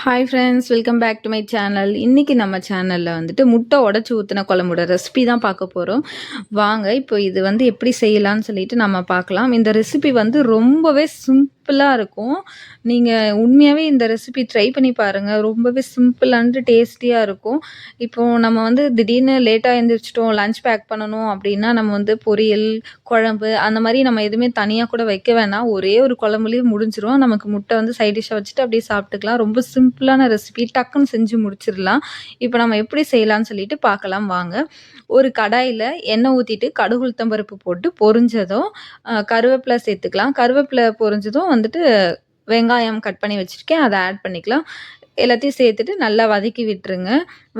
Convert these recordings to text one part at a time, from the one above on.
Hi friends welcome back to my channel இன்றைக்கி நம்ம சேனலில் வந்துட்டு முட்டை உடச்சி ஊற்றின குழம்போட ரெசிபி தான் பார்க்க போகிறோம் வாங்க இப்போ இது வந்து எப்படி செய்யலாம்னு சொல்லிட்டு நம்ம பார்க்கலாம். இந்த ரெசிபி வந்து ரொம்பவே சிம்பிளாக இருக்கும். நீங்கள் உண்மையாகவே இந்த ரெசிபி ட்ரை பண்ணி பாருங்கள் ரொம்பவே சிம்பிள் அண்டு டேஸ்டியாக இருக்கும். இப்போது நம்ம வந்து திடீர்னு லேட்டாக எழுந்திரிச்சிட்டோம் லஞ்ச் பேக் பண்ணணும் அப்படின்னா நம்ம வந்து பொரியல் குழம்பு அந்த மாதிரி நம்ம எதுவுமே தனியாக கூட வைக்க வேணாம். ஒரே ஒரு குழம்புலேயே முடிஞ்சிரும். நமக்கு முட்டை வந்து சைட் டிஷ்ஷாக வச்சுட்டு அப்படியே சாப்பிட்டுக்கலாம். ரொம்ப சிம்பிளான ரெசிபி டக்குன்னு செஞ்சு முடிச்சிடலாம். இப்போ நம்ம எப்படி செய்யலாம்னு சொல்லிட்டு பார்க்கலாம். வாங்க. ஒரு கடாயில் எண்ணெய் ஊற்றிட்டு கடுகுளுத்தம்பருப்பு போட்டு பொரிஞ்சதும் கருவேப்பிலை சேர்த்துக்கலாம். கருவேப்பிலை பொரிஞ்சதும் வந்துட்டு வெங்காயம் கட் பண்ணி வச்சுருக்கேன். அதை ஆட் பண்ணிக்கலாம். எல்லாத்தையும் சேர்த்துட்டு நல்லா வதக்கி விட்டுருங்க.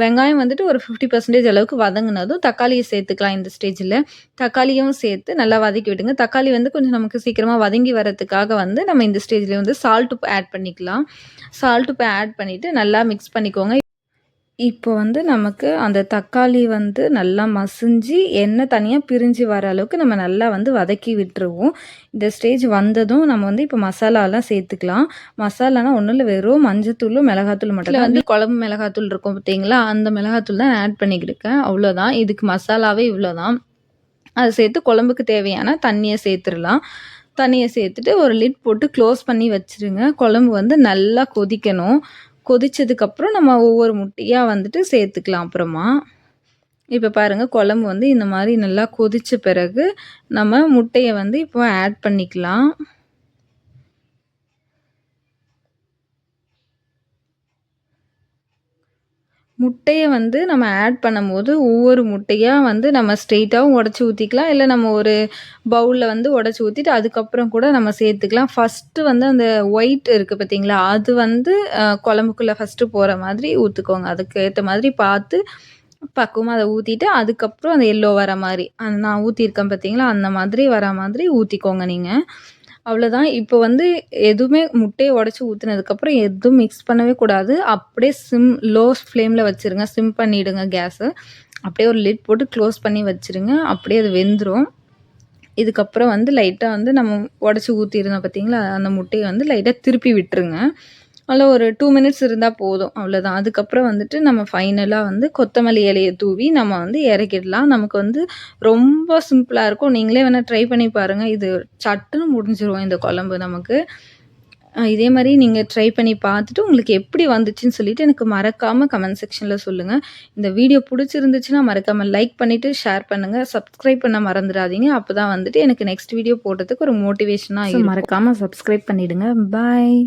வெங்காயம் வந்துட்டு ஒரு ஃபிஃப்டி பர்சன்டேஜ் அளவுக்கு வதங்கினதும் தக்காளியை சேர்த்துக்கலாம் இந்த ஸ்டேஜில் தக்காளியும் சேர்த்து நல்லா வதக்கி விட்டுங்க தக்காளி வந்து கொஞ்சம் நமக்கு சீக்கிரமாக வதங்கி வரதுக்காக வந்து நம்ம இந்த ஸ்டேஜில் வந்து சால்ட் உப்பு ஆட் பண்ணிக்கலாம். சால்ட் உப்பு ஆட் பண்ணிவிட்டு நல்லா மிக்ஸ் பண்ணிக்கோங்க. இப்போ வந்து நமக்கு அந்த தக்காளி வந்து நல்லா மசிஞ்சு எண்ணெய் தனியாக பிரிஞ்சு வர அளவுக்கு நம்ம நல்லா வந்து வதக்கி விட்டுருவோம். இந்த ஸ்டேஜ் வந்ததும் நம்ம வந்து இப்போ மசாலாலாம் சேர்த்துக்கலாம். மசாலானா ஒன்றும் இல்லை வெறும் மஞ்சத்தூளும் மிளகாத்தூள் மட்டும் வந்து குழம்பு மிளகாத்தூள் இருக்கும் பார்த்தீங்களா? அந்த மிளகாத்தூள் தான் ஆட் பண்ணிக்கிட்டுருக்கேன். அவ்வளோதான் இதுக்கு மசாலாவே இவ்வளோதான் அதை சேர்த்து குழம்புக்கு தேவையான தண்ணியை சேர்த்துடலாம். தண்ணியை சேர்த்துட்டு ஒரு லிட் போட்டு க்ளோஸ் பண்ணி வச்சுருங்க. குழம்பு வந்து நல்லா கொதிக்கணும். கொதித்ததுக்கப்புறம் நம்ம ஒவ்வொரு முட்டையாக வந்துட்டு சேர்த்துக்கலாம் அப்புறமா. இப்போ பாருங்கள் குழம்பு வந்து இந்த மாதிரி நல்லா கொதித்த பிறகு நம்ம முட்டையை வந்து இப்போ ஆட் பண்ணிக்கலாம். முட்டையை வந்து நம்ம ஆட் பண்ணும்போது ஒவ்வொரு முட்டையாக வந்து நம்ம ஸ்ட்ரெயிட்டாகவும் உடச்சி ஊற்றிக்கலாம் இல்லை நம்ம ஒரு பவுலில் வந்து உடச்சி ஊற்றிட்டு அதுக்கப்புறம் கூட நம்ம சேர்த்துக்கலாம். ஃபஸ்ட்டு வந்து அந்த ஒயிட் இருக்குது பார்த்தீங்களா அது வந்து குழம்புக்குள்ளே ஃபஸ்ட்டு போகிற மாதிரி ஊற்றுக்கோங்க அதுக்கு ஏற்ற மாதிரி பார்த்து பக்குவமாக அதை ஊற்றிட்டு அதுக்கப்புறம் அந்த எல்லோ வர மாதிரி நான் ஊற்றிருக்கேன் பார்த்தீங்களா அந்த மாதிரி வர மாதிரி ஊற்றிக்கோங்க நீங்கள் அவ்வளோதான் இப்போ வந்து எதுவுமே முட்டையை உடச்சி ஊற்றுனதுக்கப்புறம் எதுவும் மிக்ஸ் பண்ணவே கூடாது. அப்படியே சிம் லோ ஃப்ளேமில் வச்சுருங்க சிம் பண்ணிவிடுங்க கேஸை அப்படியே ஒரு லிட் போட்டு க்ளோஸ் பண்ணி வச்சுருங்க. அப்படியே அது வெந்துடும் இதுக்கப்புறம் வந்து லைட்டாக வந்து நம்ம உடச்சி ஊற்றிருந்தோம் பார்த்தீங்களா அந்த முட்டையை வந்து லைட்டாக திருப்பி விட்டுருங்க. அதில் ஒரு டூ மினிட்ஸ் இருந்தால் போதும். அவ்வளோதான் அதுக்கப்புறம் வந்துட்டு நம்ம ஃபைனலாக வந்து கொத்தமல்லி இலையை தூவி நம்ம வந்து இறக்கிடலாம். நமக்கு வந்து ரொம்ப சிம்பிளாக இருக்கும். நீங்களே வேணால் ட்ரை பண்ணி பாருங்கள் இது சட்டுன்னு முடிஞ்சிரும் இந்த குழம்பு நமக்கு. இதே மாதிரி நீங்கள் ட்ரை பண்ணி பார்த்துட்டு உங்களுக்கு எப்படி வந்துச்சுன்னு சொல்லிட்டு எனக்கு மறக்காமல் கமெண்ட் செக்ஷனில் சொல்லுங்கள் இந்த வீடியோ பிடிச்சிருந்துச்சுன்னா மறக்காமல் லைக் பண்ணிவிட்டு ஷேர் பண்ணுங்கள் சப்ஸ்கிரைப் பண்ண மறந்துடாதீங்க. அப்போ தான் வந்துட்டு எனக்கு நெக்ஸ்ட் வீடியோ போடுறதுக்கு ஒரு மோட்டிவேஷனாக மறக்காமல் சப்ஸ்கிரைப் பண்ணிவிடுங்க பாய்